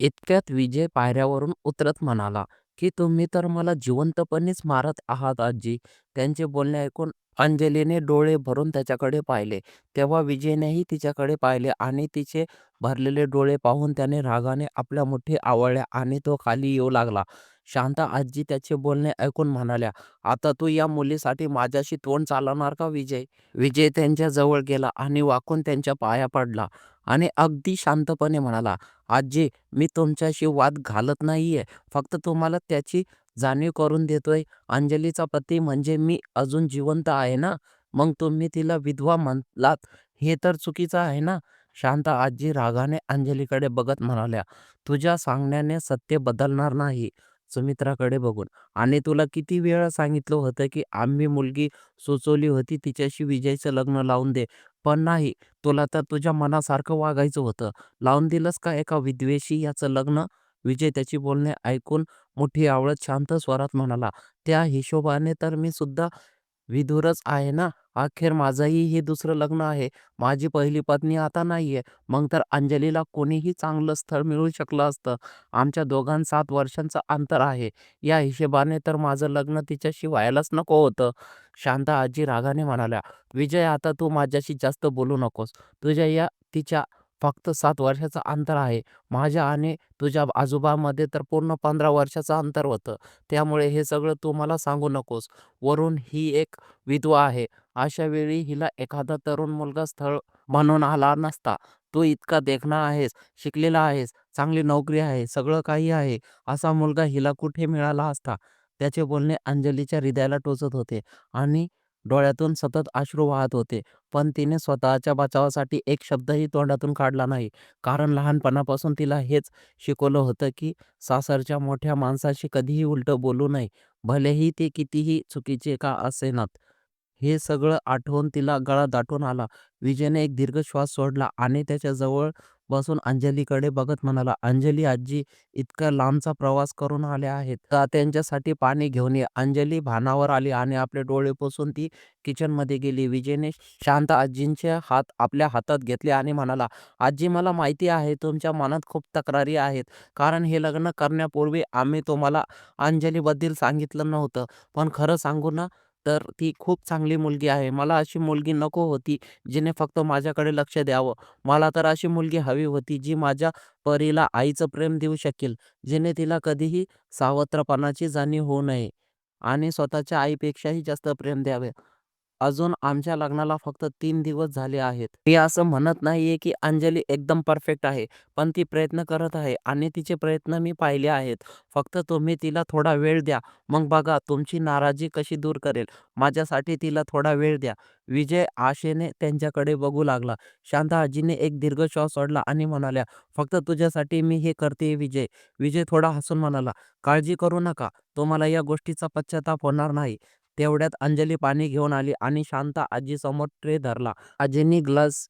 इतक्यात विजय पायऱ्यावरून उतरत म्हणाला, की तुम्ही तर मला जिवंतपणेच मारत आहात आजी. त्यांचे बोलणे ऐकून अंजलीने डोळे भरून त्याच्याकडे पाहिले. तेव्हा विजयनेही तिच्याकडे पाहिले आणि तिचे भरलेले डोळे पाहून त्याने रागाने आपल्या मुठी आवळल्या आणि तो खाली येऊ लागला. शांता आजी त्याचे बोलणे ऐकून म्हणाल्या, आता तू या मुलीसाठी माझ्याशी तोंड चालवणार का विजय? विजय त्यांच्या जवळ गेला आणि वाकून त्यांच्या पाया पडला आणि अगदी शांतपणे म्हणाला, आजी मी तुमच्याशी वाद घालत नाहीये. फक्त तुम्हाला त्याची जाणीव करून देतोय. अंजलीचा पती म्हणजे मी अजून जिवंत आहे ना. मग तुम्ही तिला विधवा म्हणलात हे तर चुकीचं आहे ना. शांता आजी रागाने अंजलीकडे बघत म्हणाल्या, तुझ्या सांगण्याने सत्य बदलणार नाही. सुमित्राकडे बघून आणि तुला किती वेळा सांगितलं होतं की आम्ही मुलगी सुचवली होती तिच्याशी विजयचं लग्न लावून दे. पण नाही, तुला तर तुझ्या मनासारखं वागायचं होतं. लावून दिलंस का एका विद्वेशी याचं लग्न? विजय त्याची बोलणे ऐकून मोठी आवळत शांत स्वरात म्हणाला, त्या हिशोबाने तर मी सुद्धा विधुरच आहे ना. अखेर माझंही हे दुसरं लग्न आहे. माझी पहिली पत्नी आता नाहीये. मग तर अंजलीला कोणीही चांगलं स्थळ मिळू शकलं असतं. आमच्या दोघांत सात वर्षांचं अंतर आहे. या हिशोबाने तर माझं लग्न तिच्याशी व्हायलाच नको होतं. शांता आजी रागाने म्हणाल्या, विजय आता तू माझ्याशी जास्त बोलू नकोस. तुझ्या या तिच्या फक्त सात वर्षाचं अंतर आहे. माझ्या आणि तुझ्या आजोबामध्ये तर पूर्ण पंधरा वर्षाचं अंतर होतं. त्यामुळे हे सगळं तू मला सांगू नकोस. वरून ही एक विधवा आहे. अशा वेळी हिला एखादा तरुण मुलगा स्थळ म्हणून आला नसता. तू इतका देखणा आहेस, शिकलेला आहेस, चांगली नोकरी आहे, सगळं काही आहे. असा मुलगा हिला कुठे मिळाला असता? त्याचे बोलणे अंजलीच्या हृदयाला टोचत होते आणि डोळ्यातून सतत अश्रू वाहत होते. पण तिने स्वतःच्या बचावासाठी एक शब्दही तोंडातून काढला नाही. कारण लहानपणापासून तिला हेच शिकवलं होतं की सासरच्या मोठ्या माणसाशी कधीही उलटं बोलू नये, भलेही ते कितीही चुकीचे का असेनात. हे सगळं आठवून तिला गळा दाटून आला. विजयने एक दीर्घ श्वास सोडला आणि त्याच्याजवळ बसून अंजलीकडे बघत म्हणाला, अंजली आजी इतका लांबचा प्रवास करून आले आहेत. तर त्यांच्यासाठी पाणी घेऊन ये. अंजली भानावर आली आणि आपले डोळे पुसून ती किचनमध्ये गेली. विजयने शांत आजींचे हात आपल्या हातात घेतले आणि म्हणाला, आजी मला माहिती आहे तुमच्या मनात खूप तक्रारी आहेत. कारण हे लग्न करण्यापूर्वी आम्ही तुम्हाला अंजलीबद्दल सांगितलं नव्हतं. पण खरं सांगू ना तर ती खूप चांगली मुलगी आहे. मला अशी मुलगी नको होती जिने फक्त माझ्याकडे लक्ष द्यावं. मला तर अशी मुलगी हवी होती जी माझ्या परीला आईचं प्रेम देऊ शकेल. जिने तिला कधीही सावत्रपणाची जाणीव होऊ नये आणि स्वतःच्या आईपेक्षाही जास्त प्रेम द्यावे. अजून आमच्या लग्नाला फक्त तीन दिवस झाले आहेत. मी असं म्हणत नाहीये की अंजली एकदम परफेक्ट आहे. पण ती प्रयत्न करत आहे आणि तिचे प्रयत्न मी पाहिले आहेत. फक्त तुम्ही तिला थोडा वेळ द्या. मग बघा तुमची नाराजी कशी दूर करेल. माझ्यासाठी तिला थोडा वेळ द्या. विजय आशेने त्यांच्याकडे बघू लागला. शांता आजीने एक दीर्घ श्वास सोडला आणि म्हणाल्या, फक्त तुझ्यासाठी मी हे करते विजय. विजय थोडा हसून म्हणाला, काळजी करू नका. तुम्हाला या गोष्टीचा पश्चाताप होणार नाही. तेवढ्यात अंजली पाणी घेऊन आली आणि शांता आजीसमोर ट्रे धरला. आजींनी ग्लास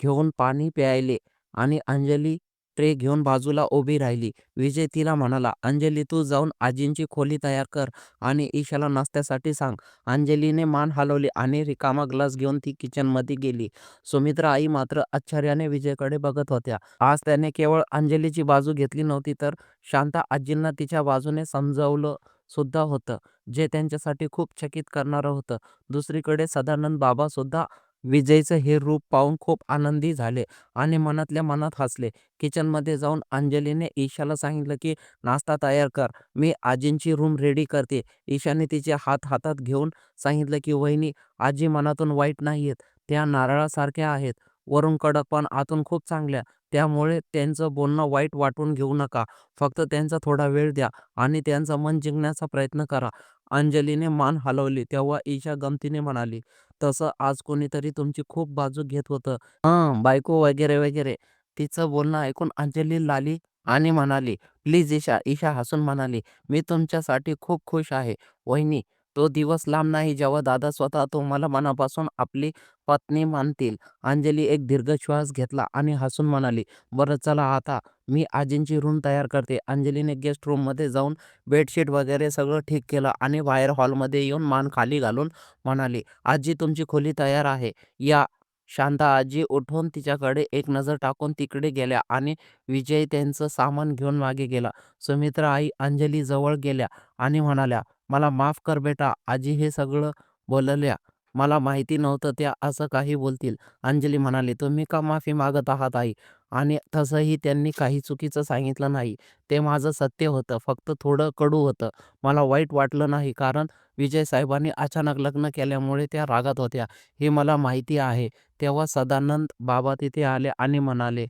घेऊन पाणी प्यायले आणि अंजली ट्रे घेऊन बाजूला उभी राहिली. विजय तिला म्हणाला, अंजली तू जाऊन आजींची खोली तयार कर आणि ईशाला नाश्त्यासाठी सांग. अंजलीने मान हलवली आणि रिकामा ग्लास घेऊन ती किचनमध्ये गेली. सुमित्रा आई मात्र आश्चर्याने विजयकडे बघत होत्या. आज त्याने केवळ अंजलीची बाजू घेतली नव्हती तर शांता आजींना तिच्या बाजूने समजावलं सुद्धा होतं. जे त्यांच्यासाठी खूप चकित करणारं होतं. दुसरीकडे सदानंद बाबा सुद्धा विजयचं हे रूप पाहून खूप आनंदी झाले आणि मनातल्या मनात हसले. किचनमध्ये जाऊन अंजलीने ईशाला सांगितलं की नाश्ता तयार कर. मी आजींची रूम रेडी करते. ईशाने तिचे हात हातात घेऊन सांगितलं की वहिनी, आजी मनातून वाईट नाही आहेत त्या नारळासारख्या आहेत. वरून कडक पण आतून खूप चांगल्या. त्यामुळे त्यांचं बोलणं वाईट वाटून घेऊ नका. फक्त त्यांचा थोडा वेळ द्या आणि त्यांचं मन जिंकण्याचा प्रयत्न करा. अंजलीने मान हलवली तेव्हा ईशा गमतीने म्हणाली, तसं आज कोणीतरी तुमची खूप बाजू घेत होतं. हां बायको वगैरे वगैरे. तिचं बोलणं ऐकून अंजली लाली आणि म्हणाली, प्लीज ईशा. ईशा हसून म्हणाली, मी तुमच्यासाठी खूप खुश आहे. वहिनी, तो दिवस लांब नाही जेव्हा दादा स्वतः तुम्हाला मनापासून आपली पत्नी मानतील. अंजली एक दीर्घ श्वास घेतला आणि हसून म्हणाली, बरं चला आता मी आजींची रूम तयार करते. अंजलीने गेस्ट रूममध्ये जाऊन बेडशीट वगैरे सगळं ठीक केलं आणि बाहेर हॉलमध्ये येऊन मान खाली घालून म्हणाली, आजी तुमची खोली तयार आहे. या शांता आजी उठून तिच्याकडे एक नजर टाकून तिकडे गेल्या आणि विजय त्यांचं सामान घेऊन मागे गेला. सुमित्रा आई अंजली जवळ गेल्या आणि म्हणाल्या, "मला माफ कर बेटा, आजी हे सगळं बोलल्या. मला माहिती नव्हतं त्या असं काही बोलतील." अंजली म्हणाली, "तुम्ही का माफी मागत आहात आई? आणि तसंही त्यांनी काही चुकीचं सांगितलं नाही. ते माझं सत्य होतं. फक्त थोडं कडू होतं. मला वाईट वाटलं नाही कारण विजयसाहेबांनी अचानक लग्न केल्यामुळे त्या रागात होत्या हे मला माहिती आहे." तेव्हा सदानंद बाबा तिथे आले आणि म्हणाले,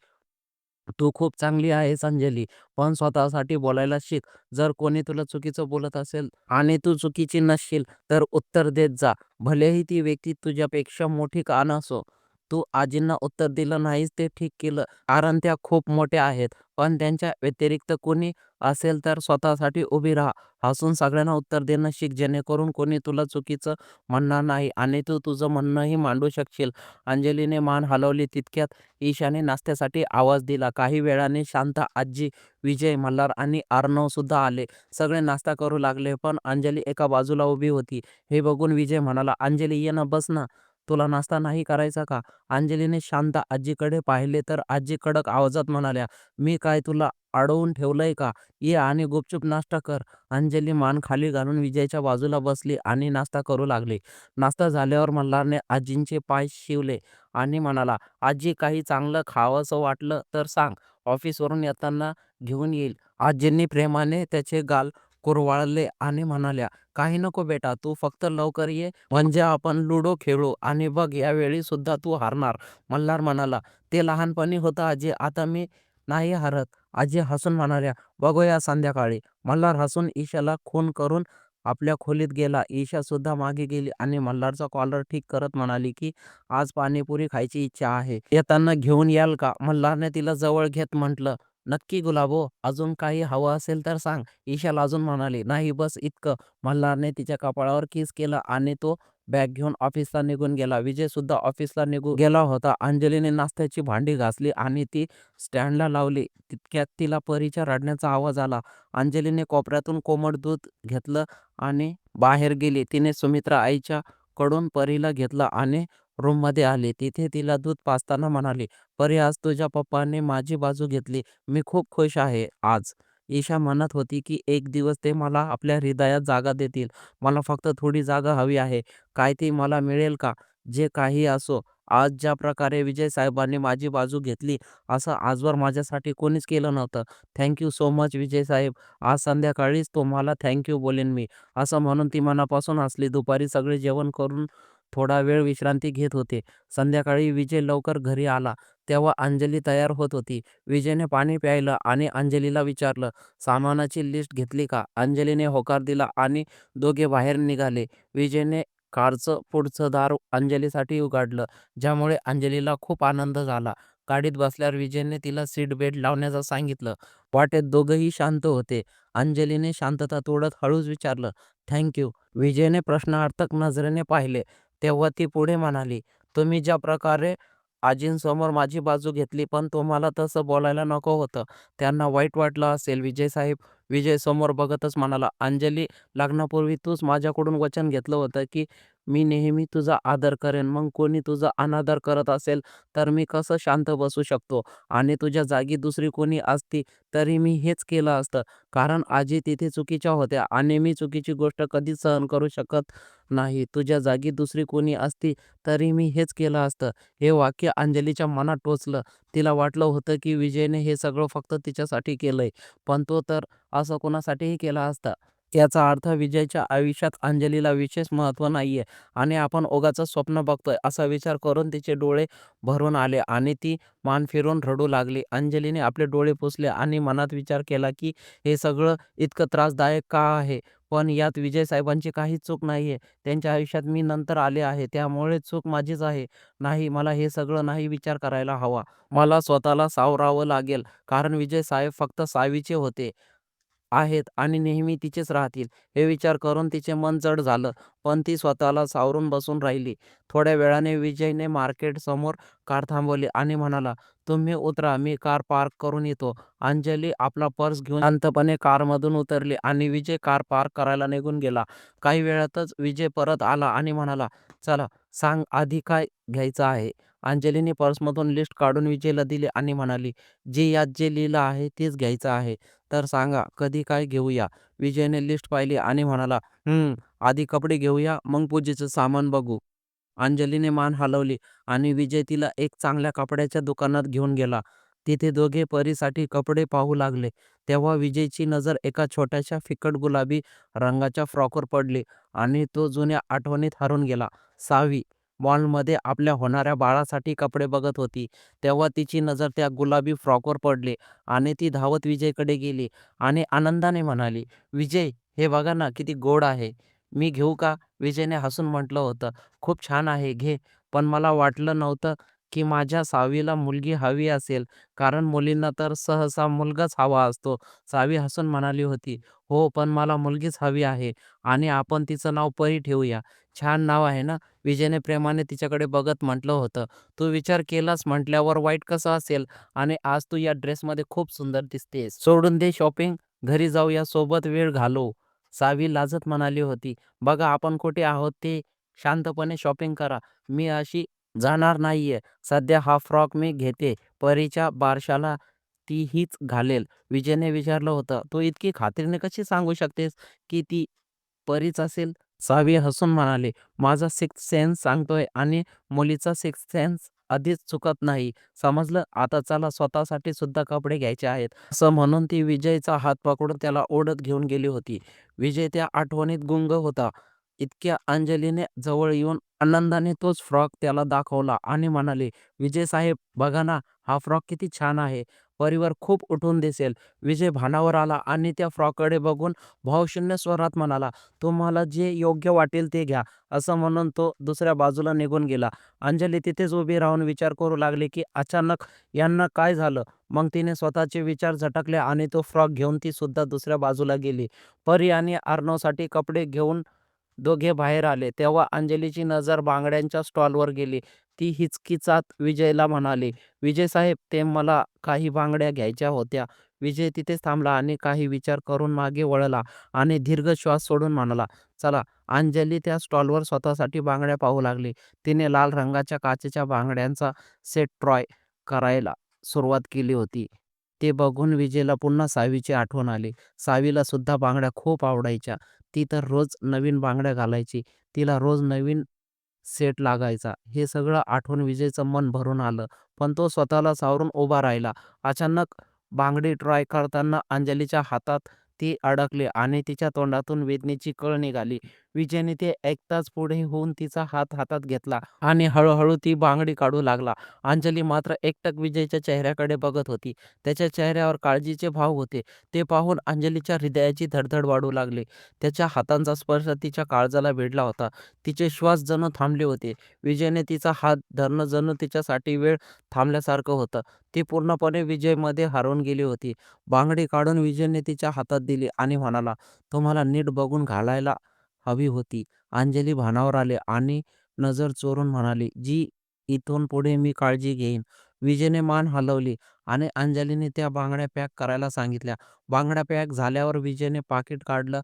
"तू खूप चांगली आहेस अंजली, पण स्वतःसाठी बोलायला शिक. जर कोणी तुला चुकीचं बोलत असेल आणि तू चुकीची नसशील तर उत्तर देत जा. भलेही ती व्यक्ती तुझ्यापेक्षा मोठी का नसो." "तू आजींना उत्तर दिलं नाहीस ते ठीक केलं, कारण त्या खूप मोठ्या आहेत. पण त्यांच्या व्यतिरिक्त कोणी असेल तर स्वतःसाठी उभी राहा. हसून सगळ्यांना उत्तर देणं शिक जेणेकरून कोणी तुला चुकीचं म्हणणार नाही आणि तू तुझं म्हणणंही मांडू शकशील." अंजलीने मान हलवली. तितक्यात ईशाने नाश्त्यासाठी आवाज दिला. काही वेळाने शांता आजी, विजय, मल्हार आणि अर्णवसुद्धा आले. सगळे नाश्ता करू लागले, पण अंजली एका बाजूला उभी होती. हे बघून विजय म्हणाला, "अंजली ये ना, बस ना. तुला नाश्ता नाही करायचा का?" अंजलीने शांता आजीकडे पाहिले तर आजी कडक आवाजात म्हणाल्या, "मी काय तुला अडवून ठेवलंय का? ये आणि गुपचूप नाश्ता कर." अंजली मान खाली घालून विजयच्या बाजूला बसली आणि नाश्ता करू लागली. नाश्ता झाल्यावर मल्हारने आजींचे पाय शिवले आणि म्हणाला, "आजी काही चांगलं खावंसं वाटलं तर सांग, ऑफिसवरून येताना घेऊन येईल." आजींनी प्रेमाने त्याचे गाल कुरवाळले आणि म्हणाल्या, "काही नको बेटा, तू फक्त लवकर ये म्हणजे आपण लुडो खेळू आणि बघ यावेळी सुद्धा तू हारणार." मल्हार म्हणाला, "ते लहानपणी होतं आजी, आता मी नाही हारत." आजी हसून म्हणाल्या, "बघूया संध्याकाळी." मल्हार हसून ईशाला खून करून आपल्या खोलीत गेला. ईशा सुद्धा मागे गेली आणि मल्हारचा कॉलर ठीक करत म्हणाली की आज पाणीपुरी खायची इच्छा आहे. येताना घेऊन याल का? मल्हारने तिला जवळ घेत म्हटलं, "नक्की गुलाबो, अजून काही हवं असेल तर सांग." ईशाला अजून म्हणाली, "नाही, बस इतकं." मल्हारने तिच्या कपाळावर किस केलं आणि तो बॅग घेऊन ऑफिसला निघून गेला. विजय सुद्धा ऑफिसला निघून गेला होता. अंजलीने नाश्त्याची भांडी घासली आणि ती स्टँडला लावली. तितक्यात तिला परीच्या रडण्याचा आवाज आला. अंजलीने कोपऱ्यातून कोमट दूध घेतलं आणि बाहेर गेली. तिने सुमित्रा आईच्या कडून परीला घेतलं आणि रूममध्ये आली. तिथे तिला दूध पाजताना म्हणाली, "परी, आज तुझ्या पप्पाने माझी बाजू घेतली. मी खूप खुश आहे आज." ईशा म्हणत होती की एक दिवस ते मला आपल्या हृदयात जागा देतील. मला फक्त थोडी जागा हवी आहे. काय ती मला मिळेल का? जे काही असो, आज ज्या प्रकारे विजय साहेबांनी माझी बाजू घेतली, असं आजवर माझ्यासाठी कोणीच केलं नव्हतं. Thank you so much Vijay साहेब आज संध्याकाळीच तुम्हाला थँक यू बोलेन मी." असं म्हणून ती मनापासून हसली. दुपारी सगळे जेवण करून थोडा वेळ विश्रांती घेत होते. संध्याकाळी विजय लवकर घरी आला तेव्हा अंजली तयार होत होती. विजयने पाणी प्यायलं आणि अंजलीला विचारलं, "सामानाची लिस्ट घेतली का?" अंजलीने होकार दिला आणि दोघे बाहेर निघाले. विजयने कारचं पुढचं दार अंजलीसाठी उघडलं, ज्यामुळे अंजलीला खूप आनंद झाला. गाडीत बसल्यावर विजयने तिला सीट बेल्ट लावण्याचं सांगितलं. वाटेत दोघंही शांत होते. अंजलीने शांतता तोडत हळूच विचारलं, थँक्यू विजयने प्रश्नार्थक नजरेने पाहिले. तेव्हा ती पुढे म्हणाली, "तुम्ही ज्या प्रकारे आजींसमोर माझी बाजू घेतली, पण तुम्हाला तसं बोलायला नको होतं. त्यांना वाईट वाटलं असेल." विजयसाहेब विजय समोर बघतच म्हणाला, "अंजली, लग्नापूर्वी तूच माझ्याकडून वचन घेतलं होतं की मी नेहमी तुझा आदर करेन. मग कोणी तुझा अनादर करत असेल तर मी कसं शांत बसू शकतो? आणि तुझ्या जागी दुसरी कोणी असती तरी मी हेच केलं असतं. कारण आजी तिथे चुकीच्या होत्या आणि मी चुकीची गोष्ट कधीच सहन करू शकत नाही. तुझ्या जागी दुसरी कोणी असती तरी मी हेच केलं असतं." हे वाक्य अंजलीच्या मनात टोचलं. तिला वाटलं होतं की विजयने हे सगळं फक्त तिच्यासाठी केलंय, पण तो तर असं कोणासाठीही केलं असतं. याचा अर्थ विजयच्या आयुष्यात अंजलीला विशेष महत्त्व नाहीये आणि आपण ओघाचं स्वप्न बघतोय, असा विचार करून तिचे डोळे भरून आले आणि ती मान फिरून रडू लागली. अंजलीने आपले डोळे पुसले आणि मनात विचार केला की हे सगळं इतकं त्रासदायक का आहे? पण यात विजय साहेबांची काहीच चूक नाहीये. त्यांच्या आयुष्यात मी नंतर आले आहे, त्यामुळे चूक माझीच आहे. नाही, मला हे सगळं नाही विचार करायला हवा. मला स्वतःला सावरावं लागेल, कारण विजय साहेब फक्त सावीचे होते, आहेत आणि नेहमी तिचेच राहतील. हे विचार करून तिचे मन जड झालं, पण ती स्वतःला सावरून बसून राहिली. थोड्या वेळाने विजयने मार्केट समोर कार थांबवली आणि म्हणाला, "तुम्ही उतरा, मी कार पार्क करून येतो." अंजली आपला पर्स घेऊन शांतपणे कारमधून उतरली आणि विजय कार पार्क करायला निघून गेला. काही वेळातच विजय परत आला आणि म्हणाला, "चला, सांग आधी काय घ्यायचं आहे?" अंजलीने पर्समधून लिस्ट काढून विजयला दिली आणि म्हणाली, "जे यात जे लिहिलं आहे तेच घ्यायचं आहे. तर सांगा कधी काय घेऊया? विजयने लिस्ट पाहिली आणि म्हणाला, हम्म आधी कपडे घेऊया, मग पूजेचं सामान बघू." अंजलीने मान हलवली आणि विजय तिला एक चांगल्या कपड्याच्या दुकानात घेऊन गेला. तिथे दोघे परीसाठी कपडे पाहू लागले. तेव्हा विजयची नजर एका छोट्याशा फिकट गुलाबी रंगाच्या फ्रॉकवर पडली आणि तो जुन्या आठवणीत हरून गेला. सावी मॉलमध्ये आपल्या होणाऱ्या बाळासाठी कपडे बघत होती. तेव्हा तिची नजर त्या गुलाबी फ्रॉकवर पडली आणि ती धावत विजयकडे गेली आणि आनंदाने म्हणाली, "विजय, हे बघा ना, किती गोड आहे. मी घेऊ का?" विजयने हसून म्हटलं होतं, "खूप छान आहे, घे." पण मला वाटलं नव्हतं की माझ्या सावीला मुलगी हवी असेल, कारण मुलींना तर सहसा मुलगाच हवा असतो. सावी हसून म्हणाली होती, "हो, पण मला मुलगीच हवी आहे आणि आपण तिचं नाव परी ठेवूया. छान नाव आहे ना?" विजयने प्रेमाने तिच्याकडे बघत म्हटलं होतं, "तू विचार केलास म्हटल्यावर वाईट कसं असेल? आणि आज तू या ड्रेसमध्ये खूप सुंदर दिसतेस. सोडून दे शॉपिंग, घरी जाऊया, सोबत वेळ घालवू." सावी लाजत म्हणाली होती, "बघा आपण कुठे आहोत ते. शांतपणे शॉपिंग करा. मी अशी जाणार नाहीये. सध्या हा फ्रॉक मी घेते. परीच्या बारशाला ती हीच घालेल." विजयने विचारलं होतं, "तू इतकी खात्रीने कशी सांगू शकतेस की ती परीच असेल?" सावी हसून म्हणाली, "माझा सिक्स्थ सेन्स सांगतोय आणि मुलीचा सिक्स्थ सेन्स आधीच चुकत नाही. समजलं? आता चला, स्वतःसाठी सुद्धा कपडे घ्यायचे आहेत." असं म्हणून ती विजयचा हात पकडून त्याला ओढत घेऊन गेली होती. विजय त्या आठवणीत गुंग होता. इतक्या अंजलीने जवळ येऊन आनंदाने तोच फ्रॉक त्याला दाखवला आणि म्हणाली, "विजय साहेब, बघा ना, हा फ्रॉक किती छान आहे. परीवर खूप उठून दिसेल." विजय भानावर आला आणि त्या फ्रॉककडे बघून भावशून्य स्वरात म्हणाला, "तुम्हाला जे योग्य वाटेल ते घ्या." असं म्हणून तो दुसऱ्या बाजूला निघून गेला. अंजली तिथेच उभी राहून विचार करू लागली की अचानक यांना काय झालं? मग तिने स्वतःचे विचार झटकले आणि तो फ्रॉक घेऊन ती सुद्धा दुसऱ्या बाजूला गेली. परी आणि अर्णवसाठी कपडे घेऊन दोघे बाहेर आले. तेव्हा अंजलीची नजर बांगड्यांच्या स्टॉलवर गेली. ती हिचकिचात विजयला म्हणाली, "विजय साहेब, ते मला काही बांगड्या घ्यायच्या होत्या." विजय तिथेच थांबला आणि काही विचार करून मागे वळला आणि दीर्घ श्वास सोडून म्हणाला, "चला." अंजली त्या स्टॉलवर स्वतःसाठी बांगड्या पाहू लागली. तिने लाल रंगाच्या काचेच्या बांगड्यांचा सेट ट्रॉय करायला सुरुवात केली होती. ते बघून विजयला पुन्हा सावीची आठवण आली. सावीला सुद्धा बांगड्या खूप आवडायच्या. ती तर रोज नवीन बांगड्या घालायची. तिला रोज नवीन सेट लागायचा. हे सगळं आठवून विजयचं मन भरून आलं. पण तो स्वतःला सावरून उभा राहिला. अचानक बांगडी ट्राय करताना अंजलीच्या हातात ती अडकली आणि तिच्या तोंडातून वेदनेची कळ निघाली. विजयने ते ऐकताच पुढे होऊन तिचा हात हातात घेतला आणि हळूहळू ती बांगडी काढू लागला. अंजली मात्र एकटक विजयच्या चेहऱ्याकडे बघत होती. त्याच्या चेहऱ्यावर काळजीचे भाव होते. ते पाहून अंजलीच्या हृदयाची धडधड वाढू लागली. त्याच्या हातांचा स्पर्श तिच्या काळजाला भिडला होता. तिचे श्वास जणू थांबले होते. विजयने तिचा हात धरणं जणू तिच्यासाठी वेळ थांबल्यासारखं होतं. ती पूर्णपणे विजयमध्ये हरवून गेली होती. बांगडी काढून विजयने तिच्या हातात दिली आणि म्हणाला, "तुम्हाला नीट बघून घालायला हवी होती." अंजली भानावर आले आणि नजर चोरून म्हणाली, "जी, इथून पुढे मी काळजी घेईन." विजयने मान हलवली आणि अंजलीने त्या बांगड्या पॅक करायला सांगितल्या. बांगड्या पॅक झाल्यावर विजयने पाकीट काढलं.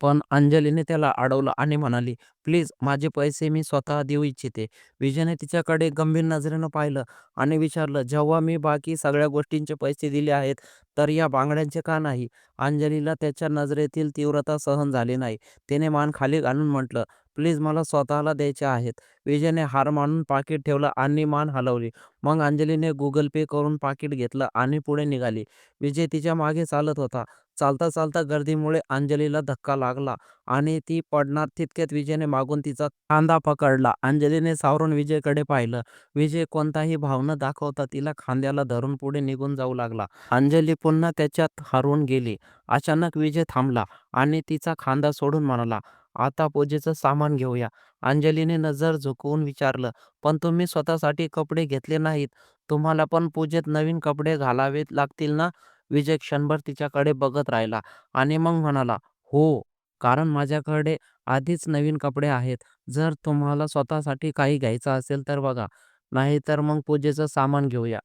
पण अंजलीने त्याला अडवलं आणि म्हणाली, "प्लीज, माझे पैसे मी स्वतः देऊ इच्छिते." विजयने तिच्याकडे गंभीर नजरेनं पाहिलं आणि विचारलं, "जेव्हा मी बाकी सगळ्या गोष्टींचे पैसे दिले आहेत, तर या बांगड्यांचे का नाही?" अंजलीला त्याच्या नजरेतील तीव्रता सहन झाली नाही. तिने मान खाली घालून म्हटलं, "प्लीज, मला स्वतःला द्यायचे आहेत." विजयने हार मानून पाकीट ठेवलं आणि मान हलवली. मग अंजलीने गुगल पे करून पाकीट घेतलं आणि पुढे निघाली. विजय तिच्यामागे चालत होता. चालता चालता गर्दीमुळे अंजलीला धक्का लागला आणि ती पडणार तितक्यात विजयने मागून तिचा खांदा पकडला. अंजलीने सावरून विजयकडे पाहिलं. विजय कोणताही भाव न दाखवता तिला खांद्याला धरून पुढे निघून जाऊ लागला. अंजली पुन्हा त्याच्यात हरवून गेली. अचानक विजय थांबला आणि तिचा खांदा सोडून म्हणाला, "आता पूजेचं सामान घेऊया." अंजलीने नजर झुकवून विचारलं, "पण तुम्ही स्वतःसाठी कपडे घेतले नाहीत. तुम्हाला पण पूजेत नवीन कपडे घालावे लागतील ना?" विजय क्षणभर तिच्याकडे बघत राहिला आणि मग म्हणाला, "हो, कारण माझ्याकडे आधीच नवीन कपडे आहेत. जर तुम्हाला स्वतःसाठी काही घ्यायचं असेल तर बघा, नाहीतर मग पूजेचं सामान घेऊया."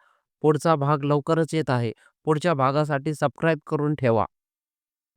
पुढचा भाग लवकरच येत आहे. पुढच्या भागासाठी सबस्क्राईब करून ठेवा.